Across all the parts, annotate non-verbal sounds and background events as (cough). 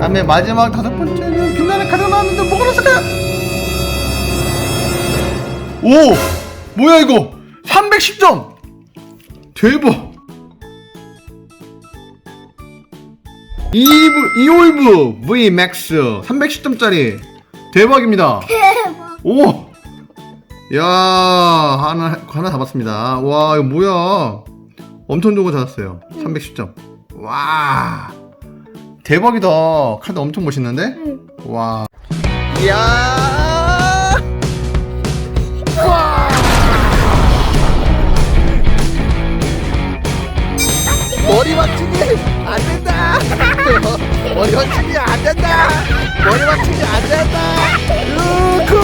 다음에 마지막 다섯 번째는 빛나는 카드가 나왔는데 뭐가 나왔을까요? 오! 뭐야 이거 310점 대박 이브 이올브 V 맥스 310점짜리 대박입니다 대박. 오! 야 하나 하나 잡았습니다. 와 이거 뭐야? 엄청 좋은 거 잡았어요. 310점. 와 대박이다. 카드 엄청 멋있는데? 응. 와. 야. 머리 맞추기 안 된다. (laughs) 머리 맞추기 안 된다. 머리 맞추기 안 된다. 으크.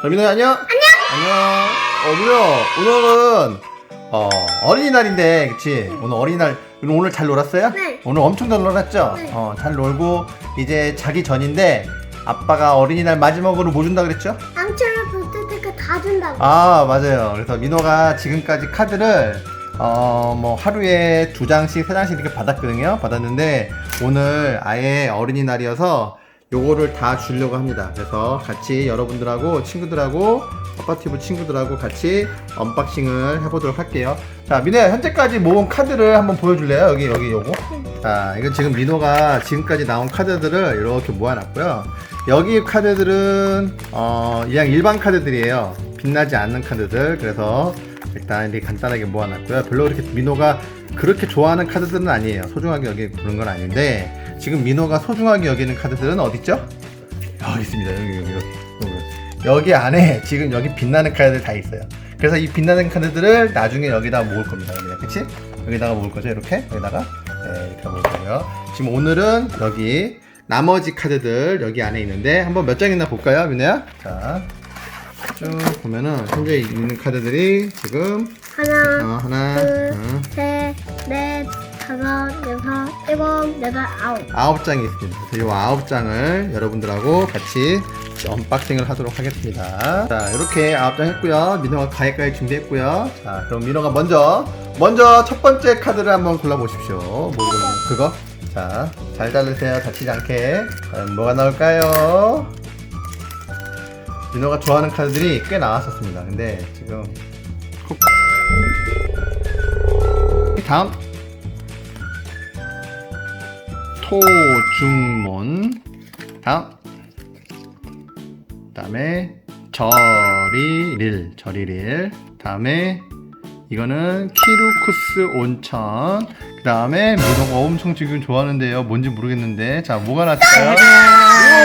자, 민호야 안녕. 안녕. 안녕. 어, 민호 오늘은 어, 어린이날인데, 그치? 오늘 어린이날, 오늘 잘 놀았어요? 네. 오늘 엄청 잘 놀았죠? 네. 어, 잘 놀고, 이제 자기 전인데, 아빠가 어린이날 마지막으로 뭐 준다 그랬죠? 암처럼 붙을 때가 다 준다고. 아, 맞아요. 그래서 민호가 지금까지 카드를, 어, 뭐, 하루에 두 장씩, 세 장씩 이렇게 받았거든요? 받았는데, 오늘 아예 어린이날이어서 요거를 다 주려고 합니다. 그래서 같이 여러분들하고 친구들하고 아빠티브 친구들하고 같이 언박싱을 해보도록 할게요. 자, 민호야, 현재까지 모은 카드를 한번 보여줄래요? 여기, 여기 요거. 자, 이건 지금 민호가 지금까지 나온 카드들을 이렇게 모아놨고요. 여기 카드들은, 어, 그냥 일반 카드들이에요. 빛나지 않는 카드들. 그래서 일단 이렇게 간단하게 모아놨고요. 별로 그렇게 민호가 그렇게 좋아하는 카드들은 아니에요. 소중하게 여기고 그런 건 아닌데, 지금 민호가 소중하게 여기는 카드들은 어딨죠? 여기 있습니다. 여기, 여기, 여기. 여기. 안에 지금 여기 빛나는 카드들 다 있어요. 그래서 이 빛나는 카드들을 나중에 여기다 모을 겁니다. 여기다, 그치? 여기다가 모을 거죠, 이렇게? 여기다가? 네, 이렇게 모을 거고요. 지금 오늘은 여기 나머지 카드들 여기 안에 있는데 한번 몇 장 있나 볼까요, 민호야? 자, 쭉 보면은 현재 있는 카드들이 지금 하나, 어, 하나, 둘, 아홉. 장이 있습니다. 이 아홉 장을 여러분들하고 같이 언박싱을 하도록 하겠습니다. 자, 이렇게 아홉 장 했고요. 민호가 가위가위 준비했고요. 자, 그럼 민호가 먼저 먼저 첫 번째 카드를 한번 골라보십시오. 뭐 그거? 자, 잘 자르세요. 다치지 않게. 과연 뭐가 나올까요? 민호가 좋아하는 카드들이 꽤 나왔었습니다. 근데 지금 콕. 다음 토중몬 다음. 다음에 저리릴 저리릴. 다음에 이거는 키루쿠스 온천. 그 다음에 민호가 엄청 지금 좋아하는데요. 뭔지 모르겠는데. 자 뭐가 났을까요?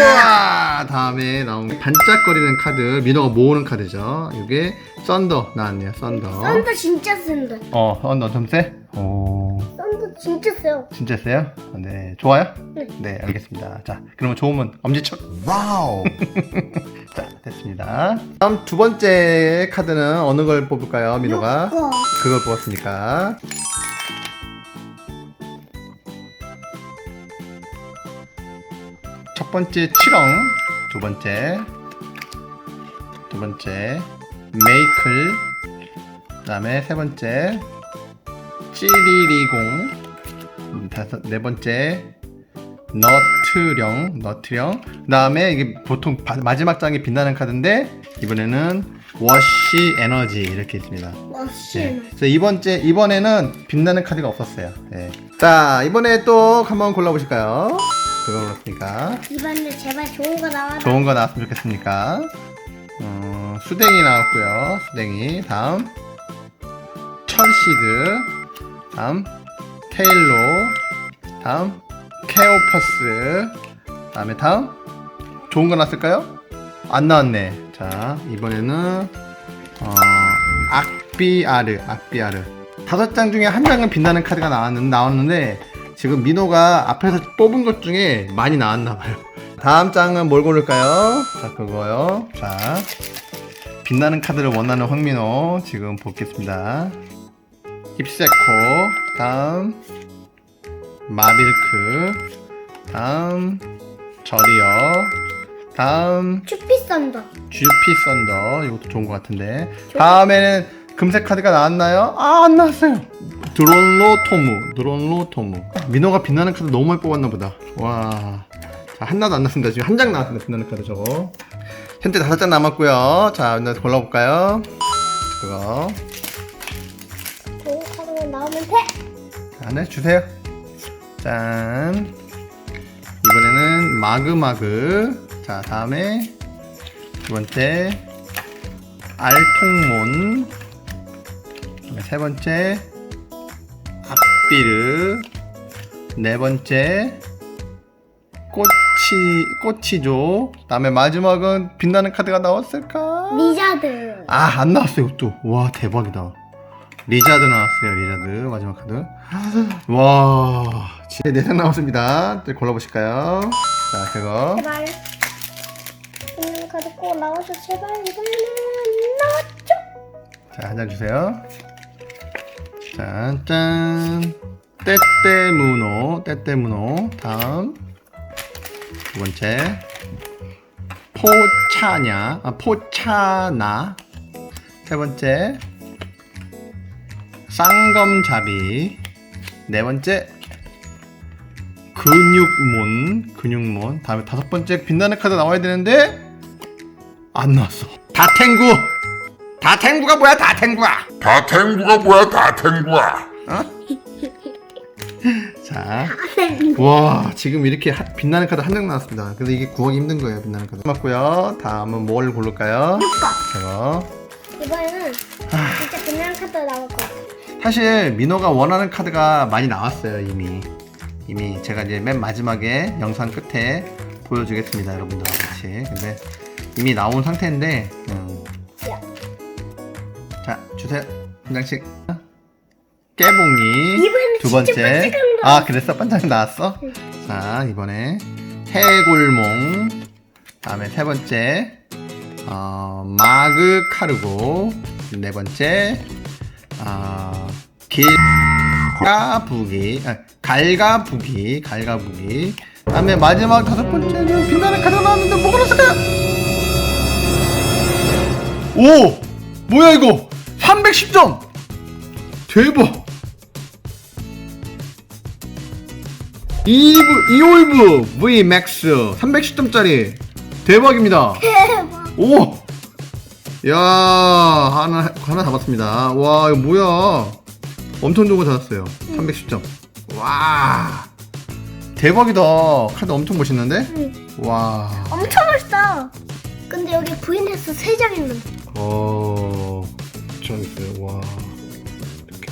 우와! 다음에 나온 반짝거리는 카드. 민호가 모으는 카드죠. 이게 썬더 나왔네요. 썬더. 썬더 진짜 센다. 어 썬더 좀 세? 오 썬더 진짜 세요. 진짜 세요? 네 좋아요? 네. 네 알겠습니다 자 그러면 좋으면 엄지척 와우 (laughs) 자 됐습니다 다음 두 번째 카드는 어느 걸 뽑을까요 민호가. 그걸 뽑았으니까 첫 번째 치렁 두 번째 두 번째 메이클 그 다음에 세 번째 찌리리공 음, 다섯 네 번째 너트령 너트령 그 다음에 이게 보통 바- 마지막 장에 빛나는 카드인데 이번에는 워시 에너지 이렇게 있습니다 멋있어. 네. 그래서 이번 째 이번에는 빛나는 카드가 없었어요. 네. 자 이번에 또 한번 골라보실까요? 그거 그렇습니까? 이번에 제발 좋은 거 나와. 좋은 거 나왔으면 좋겠습니까? 어, 수댕이 나왔고요. 수댕이 다음 철시드 다음 테일로 다음 케오퍼스 다음에 다음 좋은 거 나왔을까요? 안 나왔네. 자 이번에는 어, 악비아르 악비아르 다섯 장 중에 한 장은 빛나는 카드가 나왔는, 나왔는데 지금 민호가 앞에서 뽑은 것 중에 많이 나왔나 봐요. 다음 장은 뭘 고를까요? 자, 그거요. 자, 빛나는 카드를 원하는 황민호 지금 보겠습니다. 힙세코, 다음 마빌크, 다음 저리어, 다음 큐피 썬더. GP 썬더 이것도 좋은 것 같은데 다음에는 금색 카드가 나왔나요? 아 안 나왔어요. 드론로 토무, 드론로 토무. 민호가 빛나는 카드 너무 많이 뽑았나 보다. 와. 자, 하나도 안 났습니다. 지금 한 장 나왔습니다. 빛나는 카드 저거. 현재 다섯 장 남았고요. 자, 이제 골라볼까요? 그거. 자, 네, 주세요. 짠. 이번에는 마그마그. 자, 다음에 두 번째 알통몬. 세 번째 앞비르. 네 번째 꼬치 꼬치조. 그다음에 마지막은 빛나는 카드가 나왔을까? 리자드. 아, 안 나왔어요, 또. 와, 대박이다. 리자드 나왔어요, 리자드. 마지막 카드. 와, 진짜 네장 나왔습니다. 또 골라보실까요? 자, 그거. 제발. 있는 카드 꼭 나와줘. 제발 이번에는 나왔죠. 자, 한 장 주세요. 짠, 짠. 떼떼무노, 떼떼무노. 다음. 두 번째. 포차냐, 아, 포차나. 세 번째. 쌍검잡이. 네 번째. 근육몬, 근육몬. 다음에 다섯 번째 빛나는 카드 나와야 되는데 안 나왔어. 다탱구. 다탱구가 뭐야? 다탱구야. 다탱구가 뭐야 다탱구야 (laughs) 자, 와 지금 이렇게 하- 빛나는 카드 한 장 나왔습니다. 그래서 이게 구하기 힘든 거예요, 빛나는 카드. 맞고요. 다음은 뭘 고를까요? 저거. 이번에는 진짜 빛나는 카드 나올 것 같아. 사실 민호가 원하는 카드가 많이 나왔어요, 이미. 이미 제가 이제 맨 마지막에 영상 끝에 보여주겠습니다, 여러분들하고 같이. 근데 이미 나온 상태인데, 음. 야. 자 주세요 한 장씩. 깨봉이 두 번째. 아 그랬어 반짝 나왔어. 자 이번에 해골몽. 다음에 세 번째 어, 마그 카르고 네 번째 어, 길가부기 아, 갈가부기 갈가부기 다음에 마지막 다섯 번째는 빛나는 카드 나왔는데 뭐가 나왔을까요? 오 뭐야 이거 310점 대박 이브 이올브 V 맥스 310점짜리 대박입니다 대박. 오! 야, 하나, 하나 잡았습니다. 와, 이거 뭐야. 엄청 좋은 거 잡았어요. 310점. 와. 대박이다. 카드 엄청 멋있는데? 응. 와. 엄청 멋있다. 근데 여기 부인에서 세 장 있는데. 어, 좀 있어요. 와. 이렇게.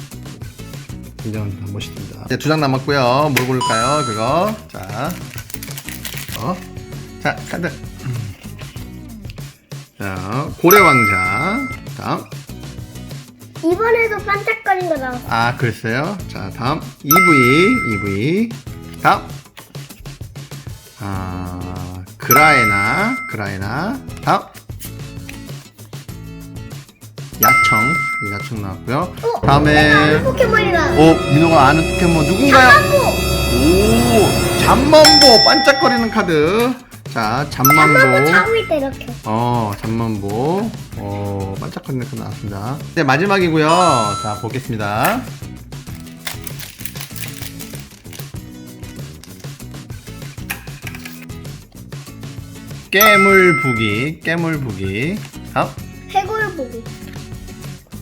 굉장히 멋있습니다. 이제 두 장 남았고요. 뭘 고를까요? 그거. 자. 어. 자, 카드. 음. 자, 고래 왕자. 다음. 이번에도 반짝거린 거 나왔어. 아, 글쎄요. 자, 다음. EV. EV. 다음. 아, 그라에나. 그라에나. 다음. 야청. 야청 나왔고요. 어, 다음에. 내가 아는 포켓몬이다. 어, 민호가 아는 포켓몬 누군가요? 잠만보. 오, 잠만보 반짝거리는 카드. 자, 잠만보. 자고 있다 이렇게. 어, 잠만보. 어, 카드 나왔습니다. 네, 마지막이고요. 자, 보겠습니다. 깨물부기, 깨물부기. 다음. 해골 보기.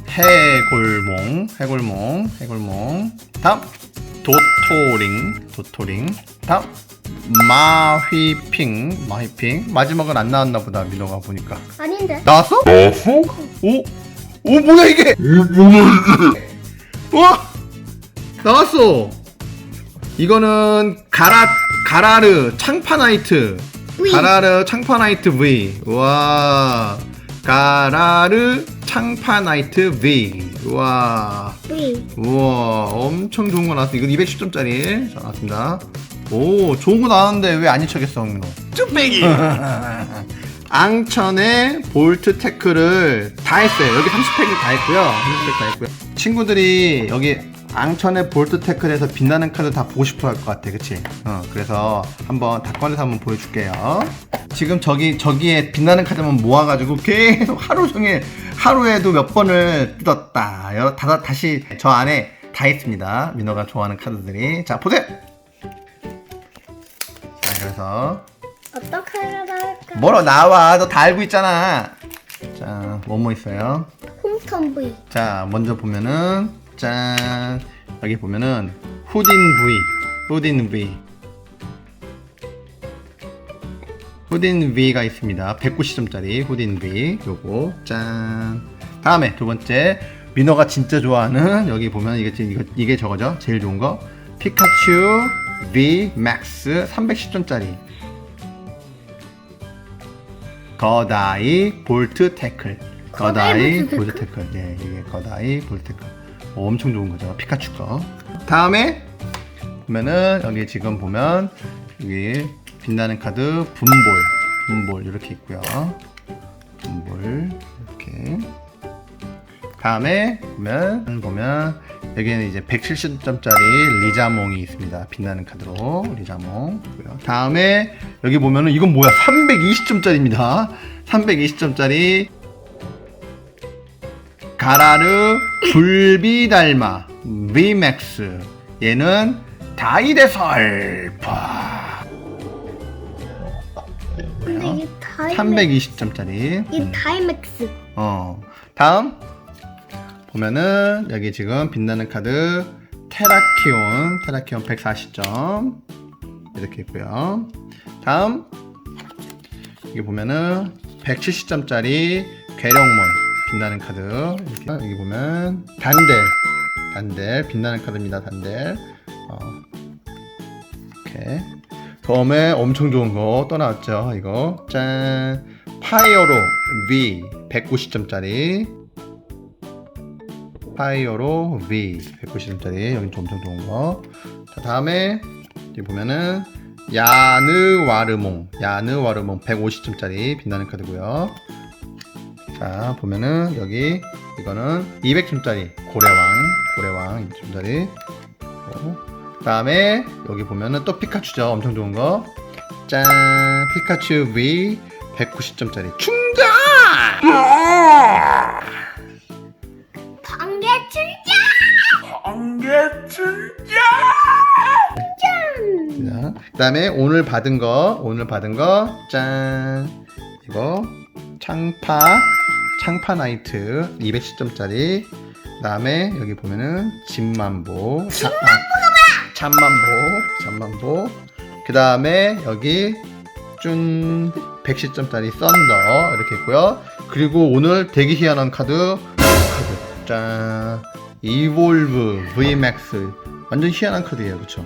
해골몽, 해골몽, 해골몽. 다음 도토링, 도토링. 다음 마휘핑, 마휘핑. 마지막은 안 나왔나 보다 민호가 보니까. 아닌데? 나왔어? 나왔어? 오, 오 뭐야 이게? 어 뭐야 이게 와, 나왔어. 이거는 가라 가라르 창파나이트. V. 가라르 창파나이트 V. 와. 가라르 창파나이트 V. 와. V. 우와 엄청 좋은 거 나왔어 이거 210점짜리 자 나왔습니다 오 좋은 거 나왔는데 왜 안 잊혀겠어 홍민호 쭈빼기 (laughs) 앙천의 볼트 태클을 다 했어요 여기 30팩을 다 했고요 30팩 다 했고요 친구들이 여기 앙천의 볼트 태클에서 빛나는 카드 다 보고 싶어 할 것 같아 그치? 어 그래서 한번 다 꺼내서 한번 보여줄게요 지금 저기 저기에 빛나는 카드만 모아가지고 계속 하루 종일 하루에도 몇 번을 뜯었다 여러 다, 다시 저 안에 다 있습니다. 민호가 좋아하는 카드들이. 자, 보세요! 자, 그래서 어떻게 할까? 뭐로 나와? 너 다 알고 있잖아. 자, 뭐뭐 있어요? 홈턴 V. 자, 먼저 보면은 짠 여기 보면은 후딘 V, 후딘 V, 후딘 V가 있습니다. 190점짜리 후딘 V 요거 짠. 다음에 두 번째 민호가 진짜 좋아하는 여기 보면 이게 지금 이거 이게 저거죠? 제일 좋은 거 피카츄 V Max 310점짜리. 거다이 볼트 태클. 거다이 거다이 볼트 볼트 태클. 네, 이게 거다이 볼트 태클. 어, 엄청 좋은 거죠. 피카츄 거. 다음에 보면은 여기 지금 보면 여기 빛나는 카드 분볼, 분볼 이렇게 있고요. 분볼 이렇게. 다음에 보면 보면 여기는 이제 170점짜리 리자몽이 있습니다. 빛나는 카드로 리자몽. 다음에 여기 보면은 이건 뭐야? 320점짜리입니다. 320점짜리 가라르 불비달마 VMAX 얘는 다이데설파 근데 이게 다이 320점짜리 이게 다이맥스. 어 다음 보면은 여기 지금 빛나는 카드 테라키온 테라키온 140점 이렇게 있고요. 다음 여기 보면은 170점짜리 괴력몬 빛나는 카드 이렇게. 여기 보면 단델 단델 빛나는 카드입니다 단델. 어. 이렇게. 다음에 엄청 좋은 거 또 나왔죠 이거. 짠. 파이어로 V 190점짜리 파이어로 V 190점짜리 여기 좀 엄청 좋은 거. 자 다음에 여기 보면은 야느와르몽 야느와르몽 150점짜리 빛나는 카드고요. 자 보면은 여기 이거는 200점짜리 고래왕 고래왕 200점짜리. 다음에 여기 보면은 또 피카츄죠 엄청 좋은 거. 짠 피카츄 V 190점짜리 충 그다음에 오늘 받은 거 오늘 받은 거 짠. 이거 창파 창파 나이트 210점짜리. 그다음에 여기 보면은 진만보. 잠만보 잠만보. 그다음에 여기 준 110점짜리 썬더 이렇게 있고요. 그리고 오늘 되게 희한한 카드 카드. 짠. 이볼브 VMAX 완전 희한한 카드예요. 그쵸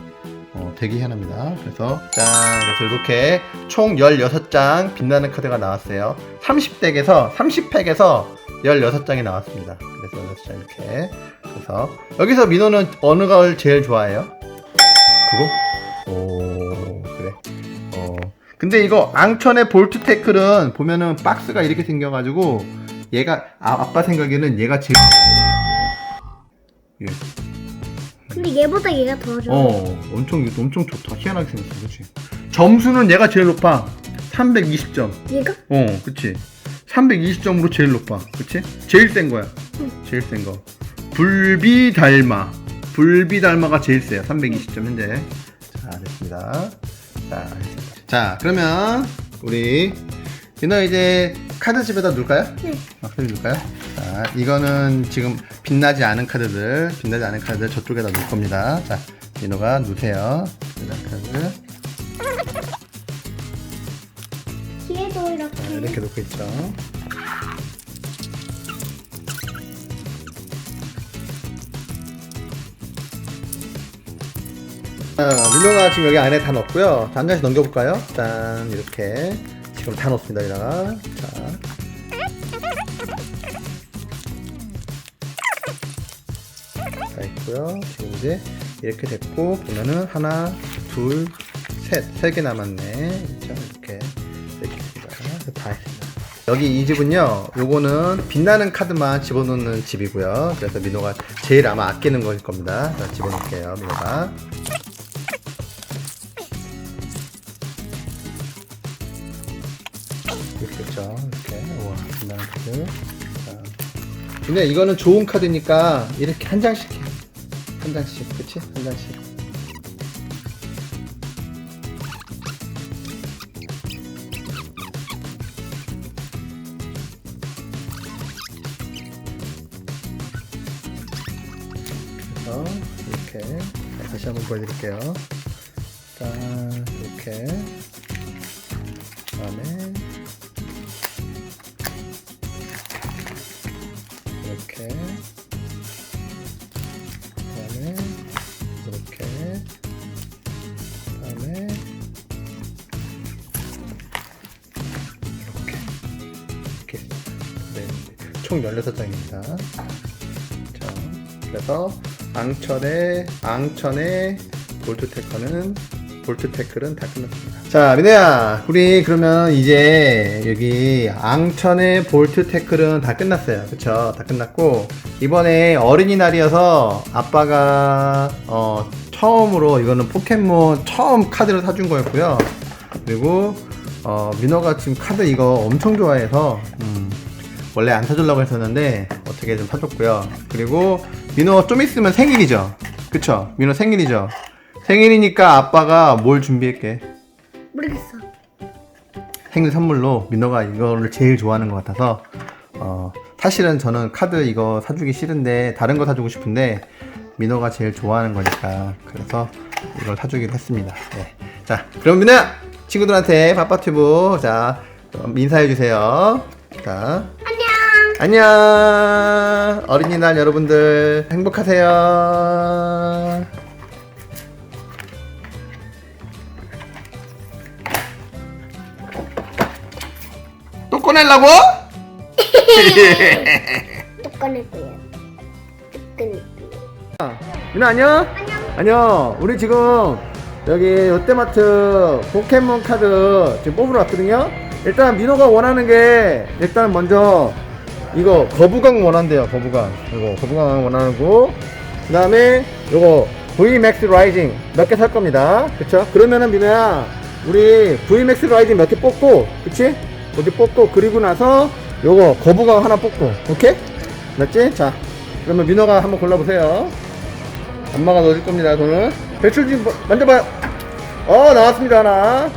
어, 되게 희한합니다. 그래서 짠 그래서 이렇게 총 16장 빛나는 카드가 나왔어요. 30덱에서 30팩에서 16장이 나왔습니다. 그래서 16장 이렇게 그래서 여기서 민호는 어느 걸 제일 좋아해요? 그거? 오 그래. 어 근데 이거 앙천의 볼트 태클은 보면은 박스가 이렇게 생겨가지고 얘가 아, 아빠 생각에는 얘가 제일 예. 근데 얘보다 얘가 더 좋아. 어, 엄청 엄청 좋다. 희한하게 생겼어, 그렇지? 점수는 얘가 제일 높아. 320점. 얘가? 어, 그렇지. 320점으로 제일 높아, 그렇지? 제일 센 거야. 응. 제일 센 거. 불비 달마. 불비 달마가 제일 세요. 320점 현재. 자, 됐습니다. 자. 자, 그러면 우리 민호 이제 카드 집에다 놓을까요? 네. 아, 카드 놓을까요? 자, 이거는 지금 빛나지 않은 카드들, 빛나지 않은 카드들 저쪽에다 놓을 겁니다. 자, 민호가 놓으세요. 빛나는 카드. 뒤에도 이렇게. 자, 이렇게 놓고 있죠. 자, 민호가 지금 여기 안에 다 넣었고요. 자, 한 장씩 넘겨볼까요? 짠, 이렇게. 지금 다 넣었습니다, 여기다가. 자. 다 있고요. 지금 이제 이렇게 됐고, 보면은 하나, 둘, 셋. 세 개 남았네. 자, 이렇게. 이렇게 있습니다. 다 했습니다. 여기 이 집은요, 요거는 빛나는 카드만 집어넣는 집이고요. 그래서 민호가 제일 아마 아끼는 걸 겁니다. 자, 집어넣을게요, 민호가. 이렇게 있죠. 이렇게. 우와, 빛나는 카드. 자. 근데 이거는 좋은 카드니까 이렇게 한 장씩 해. 한 장씩 그치? 한 장씩. 그래서 이렇게 자, 다시 한번 보여드릴게요. 자 이렇게. 그다음에 이렇게 총 16장입니다 자 그래서 앙천의 앙천의 볼트 테커는 볼트 태클은 다 끝났습니다. 자, 민호야, 우리 그러면 이제 여기 앙천의 볼트 태클은 다 끝났어요. 그쵸? 다 끝났고, 이번에 어린이날이어서 아빠가, 어, 처음으로 이거는 포켓몬 처음 카드를 사준 거였고요. 그리고, 어, 민호가 지금 카드 이거 엄청 좋아해서, 음, 원래 안 사주려고 했었는데, 어떻게 좀 사줬고요. 그리고, 민호 좀 있으면 생일이죠? 그쵸? 민호 생일이죠? 생일이니까 아빠가 뭘 준비할게? 모르겠어. 생일 선물로 민호가 이거를 제일 좋아하는 것 같아서 어, 사실은 저는 카드 이거 사주기 싫은데 다른 거 사주고 싶은데 민호가 제일 좋아하는 거니까 그래서 이걸 사주기로 했습니다. 네. 자, 그럼 민호야 친구들한테 파파튜브 자 어, 인사해 주세요. 자, 안녕. 어린이날 여러분들 행복하세요. 또 꺼내려고? (laughs) 또 꺼낼 거야. 또 꺼낼. 민아 안녕? 안녕. 우리 지금 여기 롯데마트 포켓몬 카드 지금 뽑으러 왔거든요. 일단 민호가 원하는 게 일단 먼저 이거 거부강 원한대요. 거부강. 이거 거부강 원하고 그 다음에 요거 VMAX 라이징 몇 개 살 겁니다. 그쵸? 그러면은 민호야 우리 VMAX 라이징 몇 개 뽑고 그치? 여기 뽑고 그리고 나서 요거 거부강 하나 뽑고 오케이? 맞지? 자 그러면 민호가 한번 골라보세요. 엄마가 넣어줄 겁니다, 돈을. 배출 좀 뭐- 만져봐요. 어, 나왔습니다, 하나.